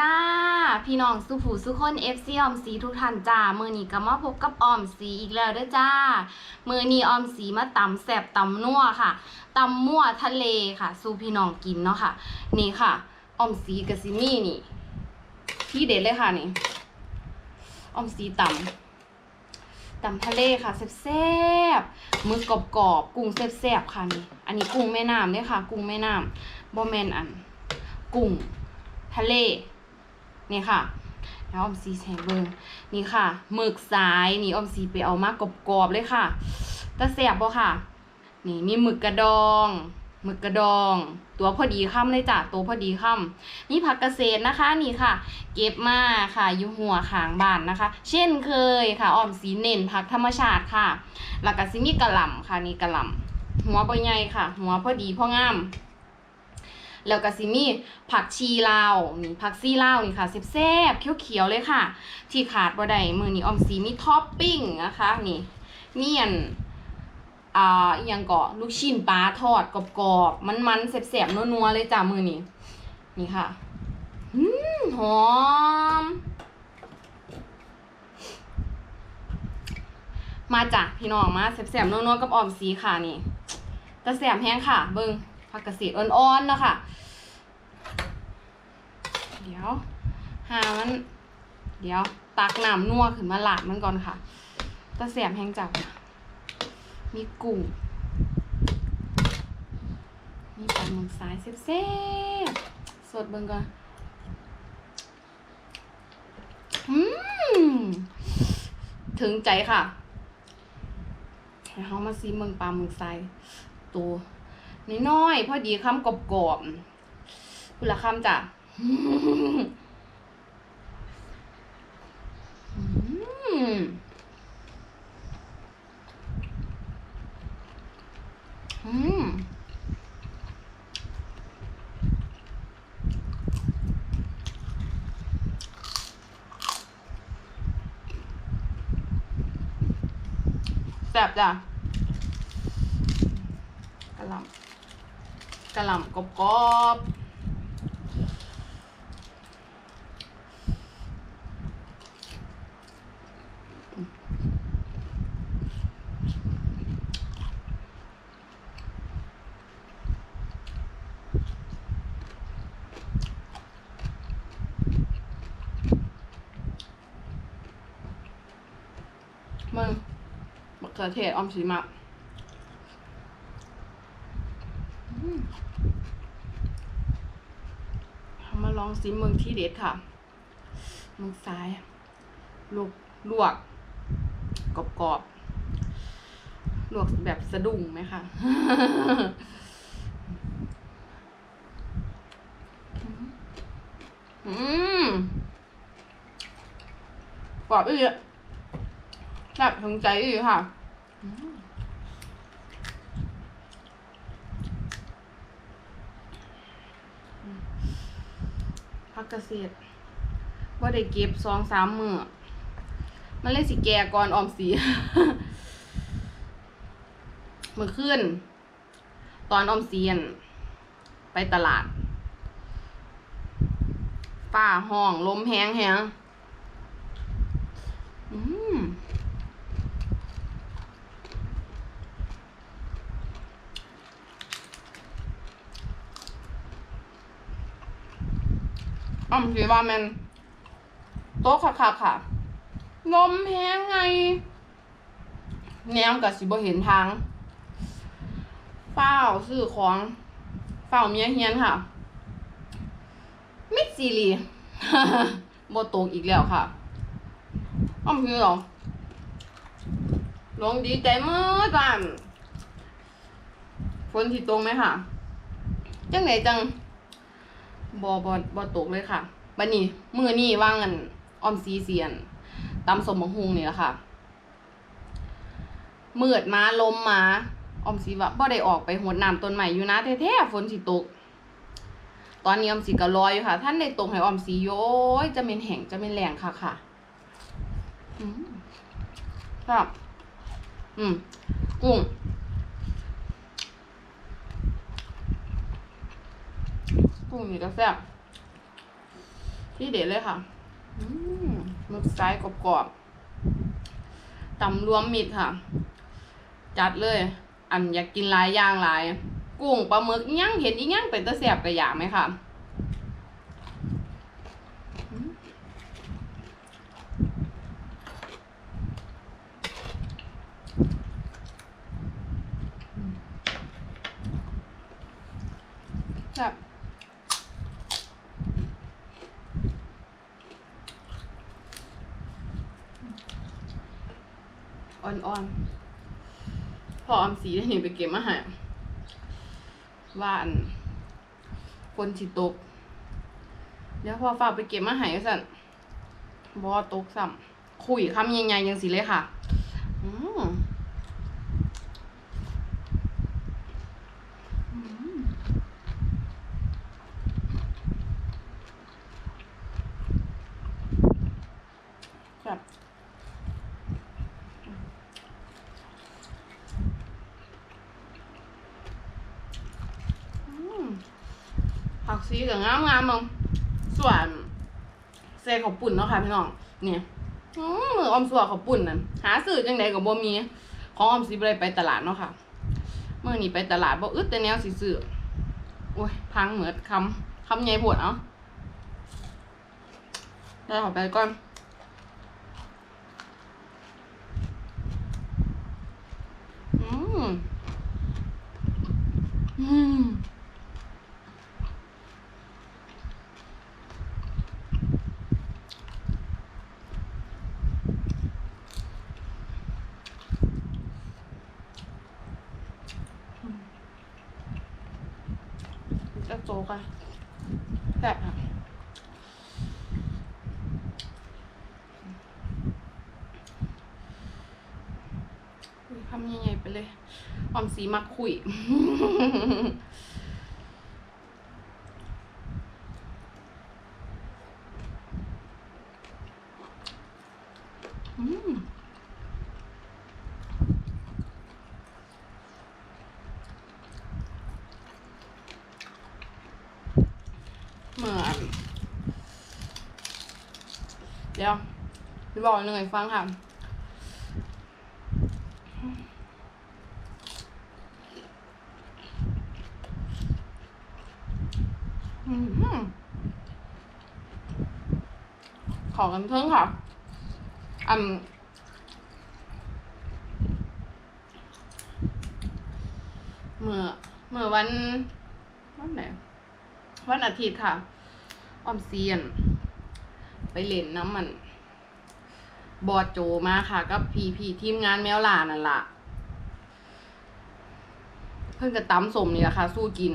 จ้า พี่น้องสุผูสุคน FC ออมสีทุกท่านจ้ามือนี้ก็มาพบกับออมสีอีกแล้วเด้วยจ้ามือนี้ออมสีมาตำแสบตำนัวค่ะตำมั่วทะเลค่ะ สู่พี่น้องกินเนาะค่ะ นี่ค่ะออมสีกับซิมี่นี่ ที่เด็ดเลยค่ะนี่ออมสีตำตำทะเลค่ะแซ่บๆมือกรอบๆกุ้งแซ่บๆค่ะนี่ อันนี้กุ้งแม่น้ำเนี่ยค่ะ กุ้งแม่น้ำบ่แมนอัน กุ้งทะเล นี่ค่ะแล้วออมซีแชเบิงนี่ค่ะหมึกสายนี่ออมซีไปเอามากรอบๆเลยค่ะตะแสบบ่ค่ะ นี่มีหมึกกระดองหมึกกระดอง ตัวพอดีค่ำเลยจ้ะตัวพอดีค่ำนี่ผักเกษตรนะคะนี่ค่ะ เก็บมาค่ะอยู่หัวขางบ้านนะคะ เช่นเคยค่ะออมสีเน้นผักธรรมชาติค่ะแล้วก็ซิมีกระหล่ำค่ะนี่กระหล่ำหัวใบใหญ่ค่ะ หัวพอดีพองาม แล้วก็สิมีผักชีลาวนี่ผักซีลาวนี่ค่ะแซ่บๆเขียวๆเลยค่ะ ที่ขาดบ่ได้มือนี้ออมสีมีท็อปปิ้งนะคะนี่เมีอันอ่าอหยังเกาะลูกชิ้นปลาทอดกรอบๆมันๆแซ่บๆนัวๆเลยจ้ามือนี้นี่ค่ะอืมหอม มาจ้ะพี่น้องมาแซ่บๆนัวๆกับออมสีค่ะนี่แตะแซ่บแห้งค่ะ เบิ่ง ผักกระสีอ่อนๆเนาะค่ะเดี๋ยวหามัน เดี๋ยวตักน้ำนัวขึ้นมาหลาดมันก่อนค่ะตะแสบแห้งจับมีกุ้งมีปลาหมึกสายแซ่บๆสดเบิ่งก่อนอืมถึงใจค่ะให้เขามาซีเมืองปลาหมึกสายตัว น้อย พอดีคำกรอบๆคุณละคำจ้ะอืมอืมแซ่บจ้ะกระลำ กระหล่ำกรอบมึงมะเขือเทศออมสีมักอืมเองซิมเมืองที่เด็ดค่ะมือซ้ายลวกลวกกรอบกรอบลวกแบบสะดุ้งไหมคะอืมกรอบอีกแบบถึงใจอีกค่ะ พักเกษตรว่าได้เก็บสองสามมือมันเลยสิแก่ก่อนออมสีเมือขึ้นตอนออมเสียน ไปตลาดฝ้าห้องลมแห้งแห้งอืม อ่อมสีว่าแมนโต๊ะค่ะค่ะค่ะลมแห้งไง แนมกับสิบ่เห็นทางเฝ้าซื้อของเฝ้าเมียเฮียนค่ะ มิดซีรีบตกอีกแล้วค่ะอ้อมคือหรอลงดีใจมืดบ้านฝนที่ตรงไหมค่ะ จังไหนจัง บอบอบอตกเลยค่ะบันนี้มือนี่ว่างอันออมซีเซียนตำสมบังฮุงนี่แหละค่ะเมือดมาลมมาออมสีว่าบ่ได้ออกไปหดน้ำต้นใหม่อยู่นะแท้ๆฝนสิตก ตอนนี้ออมสีก็รอยอยู่ค่ะ ท่านได้ตรงให้ออมสีโย้ยจะเป็นแห้งจะเป็นแรงค่ะค่ะอืมครับ อืมกุ้ง กุ้งนี่ก็แซ่บที่เด็ดเลยค่ะอืมมึกไซส์กรอบๆตำรวมมิดค่ะ จัดเลย อันอยากกินหลายอย่างหลาย กุ้งปลาหมึกอิหยังเห็นอีหยังเป็นตะแสบกระยาไหมค่ะ อ่อนๆพอออมสีได้นี่ไปเก็บมาให้ว่านฝนสิตก เดี๋ยวพอฝากไปเก็บมาให้สั่นบอตกซ้ำคุยคำใหญ่ๆยังสีเลยค่ะ อืมอืมครับ อืมผักซีกับงามงามๆมึงส่วนเซข้าวปุ่นเนาะ ค่ะพี่น้องเนี่ยมือออมสัวข้าวปุ่นนั่นหาซื้อจังไดก็บ่มี ของอมสิบได้ไปตลาดเนาะค่ะเมื้อนี้ไปตลาดบ่อึดแต่แนวสิซื้อโอ้ยพังเหมือดคำคำใหญ่โพดเอ้าได้ขอไปก่อนอืมอืม จะโจ กอะแซ่บค่ะอุ๊ยคำใหญ่ๆไปเลยออมสีมักคุยอืมเหมือนเดี๋ยวจะ บอกหนึ่งให้ฟังค่ะขอกันเพิ่งค่ะอันเมื่อเมื่อวันวันไหนวันอาทิตย์ค่ะ ออมเซียน ไปเล่นน้ำมัน บอดโจมาค่ะกับพีพีทีมงานแมวลานั่นละเพิ่งจะตำสมนี่แหละค่ะ สู้กิน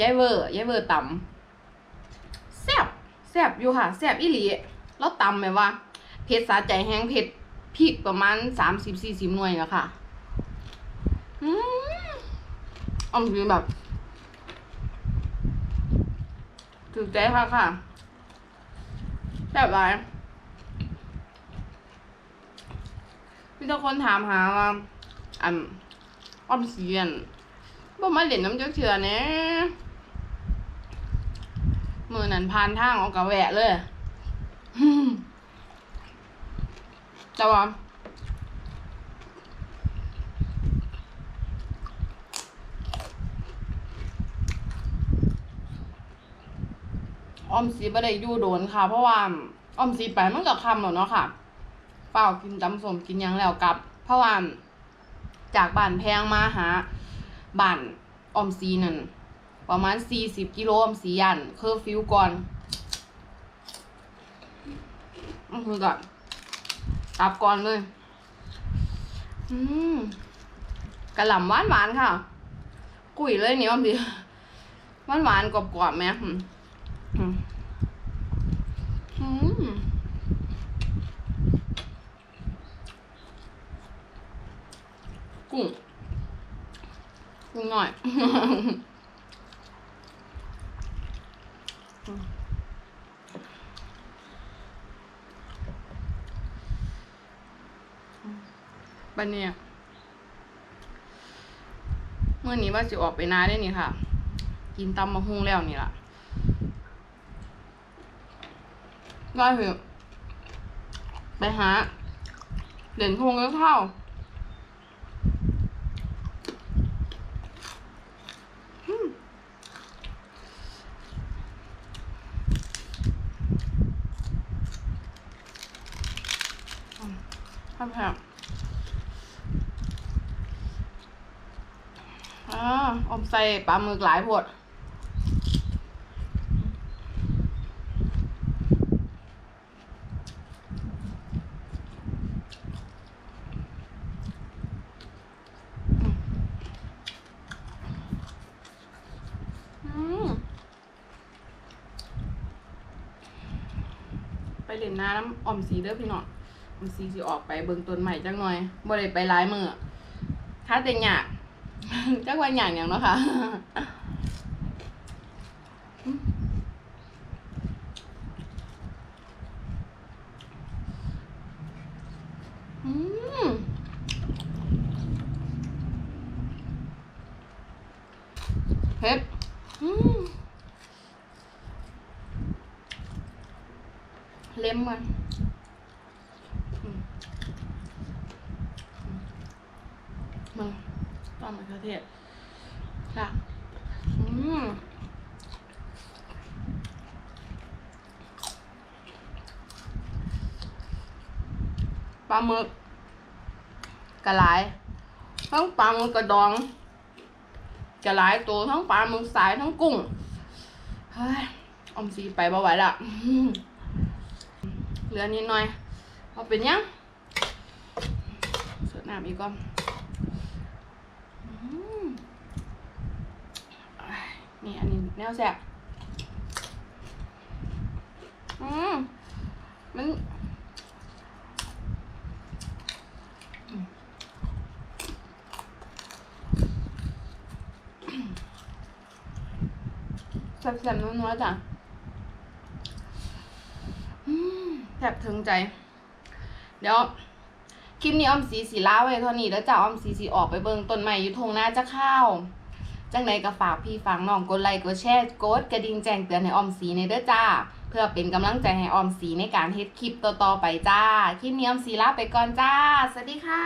ยายเวอร์ยายเวอร์ตำแซ่บแซ่บอยู่ค่ะแซ่บอีหลีแล้วตำแบบว่าเผ็ดสาใจแห้งเผ็ดพริกประมาณสามสิบสี่สิบหน่วยแล้วค่ะอืมออมคือแบบถูกใจค่ะค่ะแซ่บหลาย มีแต่คนถามหาว่าอันออมเสียนบ่มาเล่นน้ำเจ้าเถื่อแหน่มือนั้นพานทางออกกะแวะเลยแต่ว่าออมสีบ่ได้อยู่โดนค่ะ เพราะว่าออมสีไปมันก็คำแล้วเนาะค่ะ เปล่ากินตำสมกินยังแล้วกลับ เพราะว่าจากบ้านแพงมาหาบ้านออมสีนั่นประมาณสี่สิบกิโลออมสียันเคอร์ฟิวก่อนอือคือก่อนกลับก่อนเลย อืมกระหล่ำหวานหวานค่ะ กุ๋ยเลยเนี่ยออมสีหวานหวานกรอบๆไหมอืมอืมอืมกุ้งกุ้งห น่อยบันเนี่ยเมื่อนี้ว่าจะออกไปนาได้นี่ค่ะ กินตำมะฮุ่งแล้วนี่ล่ะได้เหรอไปหา เด่นพงแล้วเข้าอืมอืม ครับครับอ่าออมใส่ปลาหมึกหลายพดอืมไปเล่นน้ำออมสีเด้อพี่น้อง ออมสีสิออกไปเบิ่งต้นใหม่จังหน่อยบ่ได้ไปหลายมือถ้าแต่หยากจักว่าหยากหยังเนาะค่ะอืมเผ็ดอืมเล็มมันอืมอืมมาต้ อนมะเขือเทศค่ะอืมปลาหมึกกระหลายทั้งปลาหมึกกระดองกระหลายตัวทั้งปลาหมึกสายทั้งกุ้งเฮ้ยอมสีไปบ่ไหวละเหลือนิดหน่อยเอาเป็นยังเสิร์ฟน้ำอีกก่อน นี่อันนี้แนวแสบอืมมันแซ่บๆนัวๆจ้ะแซ่บถึงใจ เดี๋ยว คลิปนี้ออมสีสีล้าไว้เท่านี้แล้วจ้าออมสีสีออกไปเบิ่งต้นใหม่อยู่ทงหน้าจะเข้าวจังใดก็ฝากพี่ฝากน้องกดไลค์กดแชร์กดกระดิ่งแจ้งเตือนให้ออมสีในเด้อจ้า เพื่อเป็นกำลังใจให้ออมสีในการเฮ็ดคลิปต่อๆไปจ้า คลิปนี้ออมสีลาไปก่อนจ้า สวัสดีค่ะ